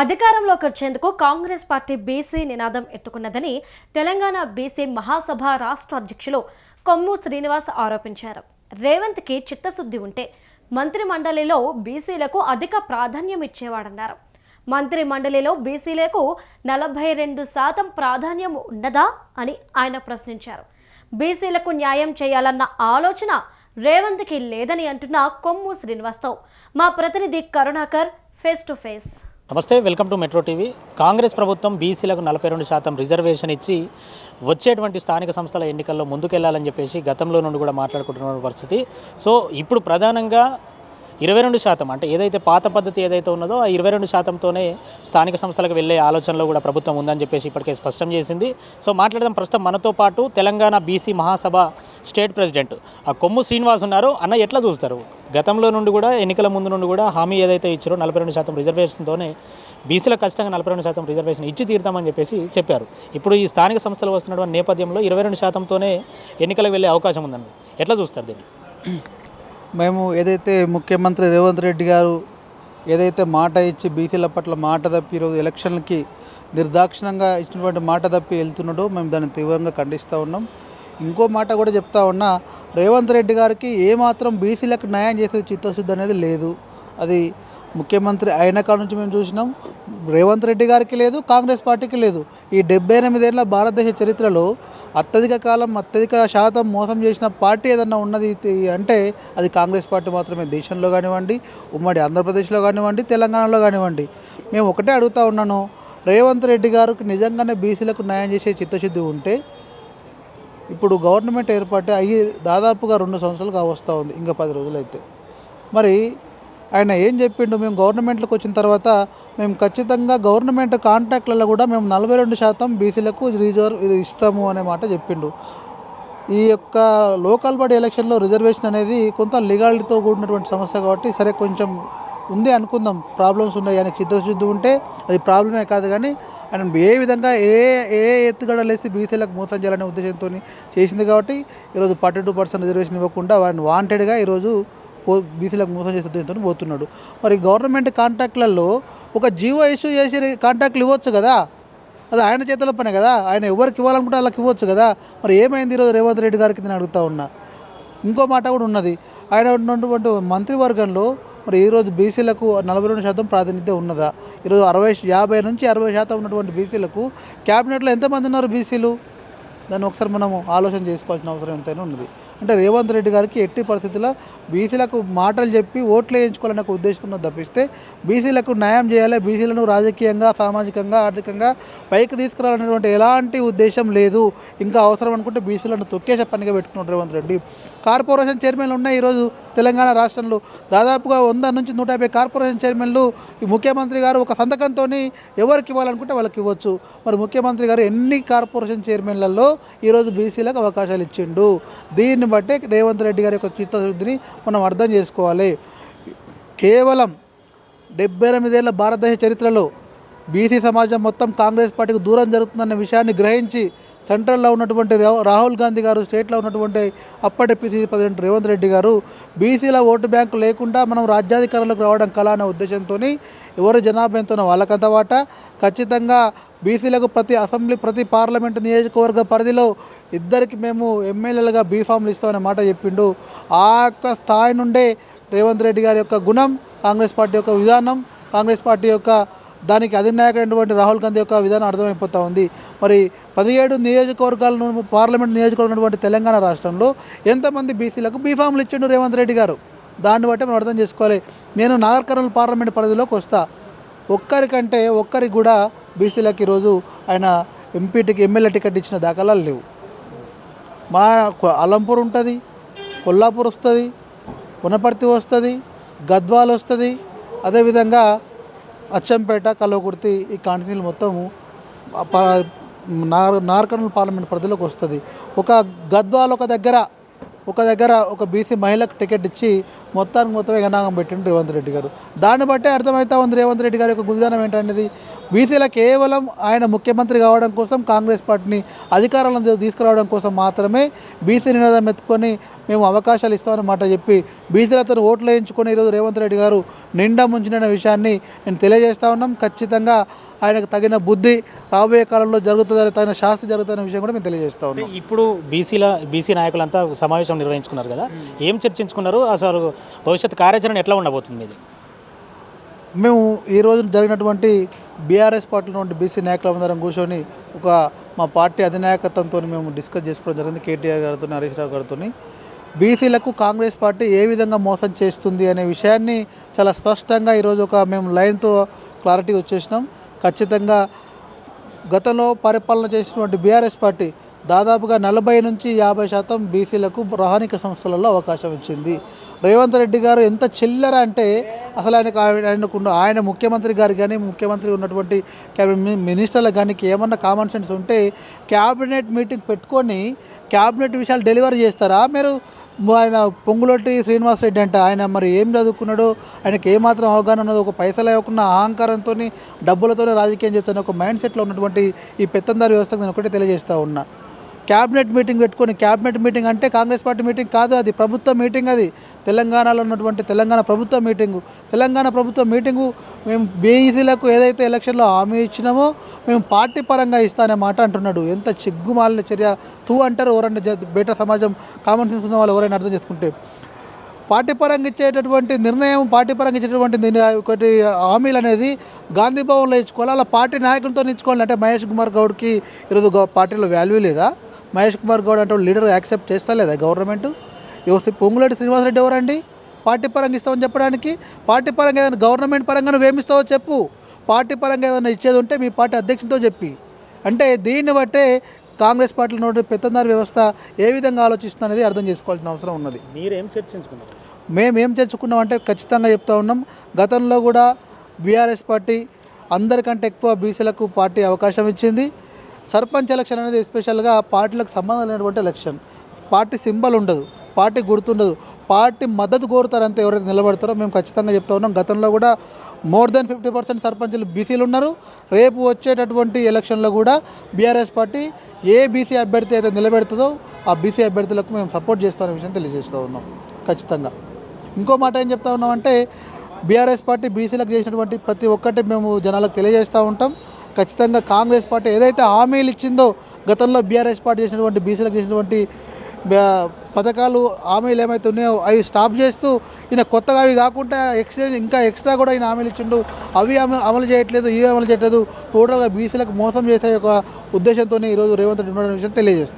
అధికారంలోకి వచ్చేందుకు Congress party BC నినాదం ఎత్తుకున్నదని తెలంగాణ బీసీ మహాసభ రాష్ట్ర అధ్యక్షులు కొమ్ము శ్రీనివాస్ ఆరోపించారు. రేవంత్కి చిత్తశుద్ధి ఉంటే మంత్రి మండలిలో బీసీలకు అధిక ప్రాధాన్యం ఇచ్చేవాడన్నారు. మంత్రి మండలిలో బీసీలకు నలభై రెండు శాతం ప్రాధాన్యం ఉన్నదా అని ఆయన ప్రశ్నించారు. బీసీలకు న్యాయం చేయాలన్న ఆలోచన రేవంత్కి లేదని అంటున్న కొమ్ము శ్రీనివాస్తో మా ప్రతినిధి కరుణాకర్ ఫేస్ టు ఫేస్. నమస్తే welcome to Metro TV. Congress ప్రభుత్వం బీసీలకు నలభై రెండు శాతం రిజర్వేషన్ ఇచ్చి వచ్చేటువంటి స్థానిక సంస్థల ఎన్నికల్లో ముందుకెళ్ళాలని చెప్పేసి గతంలో నుండి కూడా మాట్లాడుకుంటున్న పరిస్థితి. సో ఇప్పుడు ప్రధానంగా ఇరవై రెండు శాతం. అంటే ఏదైతే పాత పద్ధతి ఏదైతే ఉన్నదో ఆ ఇరవై రెండు శాతంతోనే స్థానిక సంస్థలకు వెళ్ళే ఆలోచనలో కూడా ప్రభుత్వం ఉందని చెప్పేసి ఇప్పటికే స్పష్టం చేసింది. సో మాట్లాడదాం ప్రస్తుతం మనతో పాటు Telangana BC Mahasabha state president. ఆ కొమ్ము శ్రీనివాస్ ఉన్నారు. అన్న ఎట్లా చూస్తారు? గతంలో నుండి కూడా ఎన్నికల ముందు నుండి కూడా హామీ ఏదైతే ఇచ్చారో నలభై రెండు శాతం రిజర్వేషన్తోనే బీసీలకు ఖచ్చితంగా నలభై రెండు శాతం రిజర్వేషన్ ఇచ్చి తీరుతామని చెప్పేసి చెప్పారు. ఇప్పుడు ఈ స్థానిక సంస్థలు వస్తున్నటువంటి నేపథ్యంలో ఇరవై రెండు శాతంతోనే ఎన్నికలకు వెళ్ళే అవకాశం ఉందండి ఎట్లా చూస్తారు దీన్ని? మేము ఏదైతే ముఖ్యమంత్రి రేవంత్ రెడ్డి గారు ఏదైతే మాట ఇచ్చి బీసీల పట్ల మాట తప్పి ఈరోజు ఎలక్షన్లకి నిర్దాక్షిణంగా ఇచ్చినటువంటి మాట తప్పి వెళ్తున్నాడో మేము దాన్ని తీవ్రంగా ఖండిస్తూ ఉన్నాం. ఇంకో మాట కూడా చెప్తా ఉన్నా రేవంత్ రెడ్డి గారికి ఏమాత్రం బీసీలకు న్యాయం చేసే చిత్తశుద్ధి అనేది లేదు. అది ముఖ్యమంత్రి అయిన కాడ నుంచి మేము చూసినాం. రేవంత్ రెడ్డి గారికి లేదు కాంగ్రెస్ పార్టీకి లేదు. ఈ డెబ్బై ఎనిమిదేళ్ళ భారతదేశ చరిత్రలో అత్యధిక కాలం అత్యధిక శాతం మోసం చేసిన పార్టీ ఏదన్నా ఉన్నది అంటే అది కాంగ్రెస్ పార్టీ మాత్రమే. దేశంలో కానివ్వండి ఉమ్మడి ఆంధ్రప్రదేశ్లో కానివ్వండి తెలంగాణలో కానివ్వండి. మేము ఒకటే అడుగుతా ఉన్నాను రేవంత్ రెడ్డి గారికి నిజంగానే బీసీలకు న్యాయం చేసే చిత్తశుద్ధి ఉంటే ఇప్పుడు గవర్నమెంట్ ఏర్పాటు అయ్యి దాదాపుగా రెండు సంవత్సరాలు కావస్తూ ఉంది ఇంకా పది రోజులైతే. మరి ఆయన ఏం చెప్పిండు మేము గవర్నమెంట్లోకి వచ్చిన తర్వాత మేము ఖచ్చితంగా గవర్నమెంట్ కాంట్రాక్ట్లలో కూడా మేము నలభై రెండు శాతం బీసీలకు రిజర్వ్ ఇది ఇస్తాము అనే మాట చెప్పిండు. ఈ యొక్క లోకల్ బాడీ ఎలక్షన్లో రిజర్వేషన్ అనేది కొంత లీగాలిటీతో కూడినటువంటి సమస్య కాబట్టి సరే కొంచెం ఉంది అనుకుందాం ప్రాబ్లమ్స్ ఉన్నాయి ఆయనకు చిత్తశుద్ధి ఉంటే అది ప్రాబ్లమే కాదు కానీ ఆయన ఏ విధంగా ఏ ఏ ఎత్తుగడలేసి బీసీలకు మోసం చేయాలనే ఉద్దేశంతో చేసింది కాబట్టి ఈరోజు ఫార్టీ టూ పర్సెంట్ రిజర్వేషన్ ఇవ్వకుండా ఆయన వాంటెడ్గా ఈరోజు పో బీసీలకు మోసం చేసే ఉద్దేశంతో పోతున్నాడు. మరి గవర్నమెంట్ కాంట్రాక్ట్లలో ఒక జీవో ఇష్యూ చేసి కాంట్రాక్ట్లు ఇవ్వచ్చు కదా? అది ఆయన చేతిలో పనే కదా? ఆయన ఎవరికి ఇవ్వాలనుకుంటే వాళ్ళకి ఇవ్వచ్చు కదా? మరి ఏమైంది ఈరోజు రేవంత్ రెడ్డి గారికి నేను అడుగుతా ఉన్నా. ఇంకో మాట కూడా ఉన్నది. ఆయన ఉన్నటువంటి మంత్రివర్గంలో మరి ఈరోజు బీసీలకు నలభై రెండు శాతం ప్రాతినిధ్యం ఉన్నదా? ఈరోజు అరవై యాభై నుంచి అరవై శాతం ఉన్నటువంటి బీసీలకు క్యాబినెట్లో ఎంతమంది ఉన్నారు బీసీలు? దాన్ని ఒకసారి మనము ఆలోచన చేసుకోవాల్సిన అవసరం ఎంతైనా ఉన్నది. అంటే రేవంత్ రెడ్డి గారికి ఎట్టి పరిస్థితుల్లో బీసీలకు మాటలు చెప్పి ఓట్లు వేయించుకోవాలనే ఒక ఉద్దేశం ఉన్నది తప్పిస్తే బీసీలకు న్యాయం చేయాలి బీసీలను రాజకీయంగా సామాజికంగా ఆర్థికంగా పైకి తీసుకురావాలనేటువంటి ఎలాంటి ఉద్దేశం లేదు. ఇంకా అవసరం అనుకుంటే బీసీలను తొక్కేసే పనిగా పెట్టుకున్నాడు రేవంత్ రెడ్డి. కార్పొరేషన్ చైర్మన్లు ఉన్నాయి. ఈరోజు తెలంగాణ రాష్ట్రంలో దాదాపుగా వంద నుంచి నూట యాభై కార్పొరేషన్ చైర్మన్లు ఈ ముఖ్యమంత్రి గారు ఒక సంతకంతో ఎవరికి ఇవ్వాలనుకుంటే వాళ్ళకి ఇవ్వచ్చు. మరి ముఖ్యమంత్రి గారు ఎన్ని కార్పొరేషన్ చైర్మన్లలో ఈరోజు బీసీలకు అవకాశాలు ఇచ్చిండు? దీన్ని బట్టే రేవంత్ రెడ్డి గారి యొక్క చిత్తశుద్ధిని మనం అర్థం చేసుకోవాలి. కేవలం డెబ్బై ఎనిమిదేళ్ళ భారతదేశ చరిత్రలో బీసీ సమాజం మొత్తం కాంగ్రెస్ పార్టీకి దూరం జరుగుతుందన్న విషయాన్ని గ్రహించి సెంట్రల్లో ఉన్నటువంటి రాహుల్ గాంధీ గారు స్టేట్లో ఉన్నటువంటి అప్పటి పిసిసి ప్రెసిడెంట్ రేవంత్ రెడ్డి గారు బీసీల ఓటు బ్యాంకు లేకుండా మనం రాజ్యాధికారంలోకి రావడం కళ అనే ఉద్దేశంతో ఎవరు జనాభా ఎంతనో వాళ్ళకంత వాటా. ఖచ్చితంగా బీసీలకు ప్రతి అసెంబ్లీ ప్రతి పార్లమెంటు నియోజకవర్గ పరిధిలో ఇద్దరికి మేము ఎమ్మెల్యేలుగా బీఫామ్లు ఇస్తామనే మాట చెప్పిండు. ఆ యొక్క స్థాయి నుండే రేవంత్ రెడ్డి గారి యొక్క గుణం కాంగ్రెస్ పార్టీ యొక్క విధానం కాంగ్రెస్ పార్టీ యొక్క దానికి అధినాయకుడైనటువంటి రాహుల్ గాంధీ యొక్క విధానం అర్థమైపోతూ ఉంది. మరి పదిహేడు నియోజకవర్గాలను పార్లమెంట్ నియోజకవర్గం తెలంగాణ రాష్ట్రంలో ఎంతమంది బీసీలకు బీఫామ్లు ఇచ్చిండు రేవంత్ రెడ్డి గారు? దాన్ని బట్టి మనం అర్థం చేసుకోవాలి. నేను నాగర్ కర్నూలు పార్లమెంట్ పరిధిలోకి వస్తా. ఒక్కరికంటే ఒక్కరికి కూడా బీసీలకు ఈరోజు ఆయన ఎంపీ టికెట్ ఎమ్మెల్యే టికెట్ ఇచ్చిన దాఖలాలు లేవు. మా అలంపూర్ ఉంటుంది కొల్లాపూర్ వస్తుంది పునపర్తి వస్తుంది గద్వాల్ వస్తుంది. అదేవిధంగా అచ్చంపేట కలవకుర్తి ఈ కాన్స్టిట్యూన్సీలు మొత్తము ప- నార్ నార్కర్నూలు పార్లమెంట్ పరిధిలోకి వస్తుంది. ఒక గద్వాల్ ఒక దగ్గర ఒక దగ్గర ఒక బీసీ మహిళకు టికెట్ ఇచ్చి మొత్తానికి మొత్తం ఎగనాగం పెట్టిండు రేవంత్ రెడ్డి గారు. దాన్ని బట్టే అర్థమవుతా ఉంది రేవంత్ రెడ్డి గారి యొక్క విధానం ఏంటనేది? బీసీల కేవలం ఆయన ముఖ్యమంత్రి కావడం కోసం కాంగ్రెస్ పార్టీని అధికారంలో తీసుకురావడం కోసం మాత్రమే బీసీ నినాదం ఎత్తుకొని మేము అవకాశాలు ఇస్తామని మాట చెప్పి బీసీలతో ఓట్లు వేయించుకొని ఈరోజు రేవంత్ రెడ్డి గారు నిండా ముంచిన విషయాన్ని నేను తెలియజేస్తా ఉన్నాం. ఖచ్చితంగా ఆయనకు తగిన బుద్ధి రాబోయే కాలంలో జరుగుతుందని తగిన శాస్తి జరుగుతున్న విషయం కూడా మేము తెలియజేస్తా ఉన్నాం. ఇప్పుడు బీసీల బీసీ నాయకులంతా సమావేశం నిర్వహించుకున్నారు కదా. ఏం చర్చించుకున్నారు? అసలు భవిష్యత్ కార్యాచరణ ఎట్లా ఉండబోతుంది మీది? మేము ఈ రోజు జరిగినటువంటి బీఆర్ఎస్ పార్టీ నుండి బీసీ నాయకులందరం కూర్చొని ఒక మా పార్టీ అధినాయకత్వంతో మేము డిస్కస్ చేసుకోవడం జరిగింది. కేటీఆర్ గారితో హరీష్ రావు గారితో బీసీలకు కాంగ్రెస్ పార్టీ ఏ విధంగా మోసం చేస్తుంది అనే విషయాన్ని చాలా స్పష్టంగా ఈరోజు ఒక మేము లైన్తో క్లారిటీ వచ్చేసినాం. ఖచ్చితంగా గతంలో పరిపాలన చేసినటువంటి బీఆర్ఎస్ పార్టీ దాదాపుగా నలభై నుంచి యాభై శాతం బీసీలకు ప్రహానిక సంస్థలలో అవకాశం ఇచ్చింది. రేవంత్ రెడ్డి గారు ఎంత చిల్లర అంటే అసలు ఆయనకు ఆయన- ఆయనకు ఆయన ముఖ్యమంత్రి గారు కానీ ముఖ్యమంత్రి ఉన్నటువంటి క్యాబినెట్ మినిస్టర్లకు కానీ ఏమన్నా కామన్ సెన్స్ ఉంటే క్యాబినెట్ మీటింగ్ పెట్టుకొని క్యాబినెట్ విషయాలు డెలివరీ చేస్తారా? మీరు ఆయన పొంగులొట్టి శ్రీనివాస్ రెడ్డి అంట ఆయన మరి ఏం చదువుకున్నాడో ఆయనకి ఏమాత్రం అవగాహన ఉన్నదో ఒక పైసలు ఇవ్వకుండా అహంకారంతో డబ్బులతోనే రాజకీయం చేస్తున్న ఒక మైండ్ సెట్లో ఉన్నటువంటి ఈ పెత్తందారి వ్యవస్థకు నేను ఒకటే తెలియజేస్తూ ఉన్నా. క్యాబినెట్ మీటింగ్ పెట్టుకొని క్యాబినెట్ మీటింగ్ అంటే కాంగ్రెస్ పార్టీ మీటింగ్ కాదు అది ప్రభుత్వ మీటింగ్ అది. తెలంగాణలో ఉన్నటువంటి తెలంగాణ ప్రభుత్వ మీటింగు. తెలంగాణ ప్రభుత్వ మీటింగు మేము బీఈసీలకు ఏదైతే ఎలక్షన్లో హామీ ఇచ్చినామో మేము పార్టీ పరంగా ఇస్తానే మాట అంటున్నాడు. ఎంత చిగ్గుమాలిన చర్య. తూ అంటారు ఎవరైనా బయట సమాజం కామన్ సెన్స్ ఉన్న వాళ్ళు ఎవరైనా అర్థం చేసుకుంటే. పార్టీ పరంగా ఇచ్చేటటువంటి నిర్ణయం పార్టీ పరంగా ఇచ్చేటటువంటి ఒకటి హామీలు అనేది గాంధీ భవన్లో ఇచ్చుకోవాలి? అలా పార్టీ నాయకులతో ఇచ్చుకోవాలి అంటే మహేష్ కుమార్ గౌడ్కి ఈరోజు పార్టీలో వాల్యూ లేదా? మహేష్ కుమార్ గౌడ్ అంటే లీడర్ యాక్సెప్ట్ చేస్తలేదా గవర్నమెంట్? యువసి పొంగులేటి శ్రీనివాసరెడ్డి ఎవరండి? పార్టీ పరంగా ఇస్తామని చెప్పడానికి? పార్టీ పరంగా ఏదైనా గవర్నమెంట్ పరంగా నువ్వేమిస్తావో చెప్పు. పార్టీ పరంగా ఏదైనా ఇచ్చేది ఉంటే మీ పార్టీ అధ్యక్షుడితో చెప్పి. అంటే దీన్ని బట్టే కాంగ్రెస్ పార్టీలో ఉన్న పెత్తందారి వ్యవస్థ ఏ విధంగా ఆలోచిస్తుంది అనేది అర్థం చేసుకోవాల్సిన అవసరం ఉన్నది. మీరేం చర్చించుకున్నారు? మేము ఏం తెచ్చుకున్నామంటే ఖచ్చితంగా చెప్తా ఉన్నాం. గతంలో కూడా బీఆర్ఎస్ పార్టీ అందరికంటే ఎక్కువ బీసీలకు పార్టీ అవకాశం ఇచ్చింది. సర్పంచ్ ఎలక్షన్ అనేది ఎస్పెషల్గా పార్టీలకు సంబంధం లేనటువంటి ఎలక్షన్. పార్టీ సింబల్ ఉండదు పార్టీ గుర్తుండదు. పార్టీ మద్దతు కోరుతారంటే ఎవరైతే నిలబడతారో మేము ఖచ్చితంగా చెప్తా ఉన్నాం. గతంలో కూడా మోర్ దెన్ ఫిఫ్టీ పర్సెంట్ సర్పంచులు బీసీలు ఉన్నారు. రేపు వచ్చేటటువంటి ఎలక్షన్లో కూడా బీఆర్ఎస్ పార్టీ ఏ బీసీ అభ్యర్థి అయితే నిలబెడుతుందో ఆ బీసీ అభ్యర్థులకు మేము సపోర్ట్ చేస్తామనే విషయం తెలియజేస్తూ ఉన్నాం ఖచ్చితంగా. ఇంకో మాట ఏం చెప్తా ఉన్నామంటే బీఆర్ఎస్ పార్టీ బీసీలకు చేసినటువంటి ప్రతి ఒక్కటి మేము జనాలకు తెలియజేస్తూ ఉంటాం. ఖచ్చితంగా కాంగ్రెస్ పార్టీ ఏదైతే హామీలు ఇచ్చిందో గతంలో బీఆర్ఎస్ పార్టీ చేసినటువంటి బీసీలకు చేసినటువంటి పథకాలు హామీలు ఏమైతే ఉన్నాయో అవి స్టాప్ చేస్తూ ఈయన కొత్తగా అవి కాకుండా ఎక్స్చేంజ్ ఇంకా ఎక్స్ట్రా కూడా ఈయన హామీలు ఇచ్చిండు. అవి అమలు చేయట్లేదు ఇవి అమలు చేయట్లేదు. టోటల్గా బీసీలకు మోసం చేసే ఒక ఉద్దేశంతో ఈరోజు రేవంత్ రెడ్డి విషయం తెలియజేస్తాం.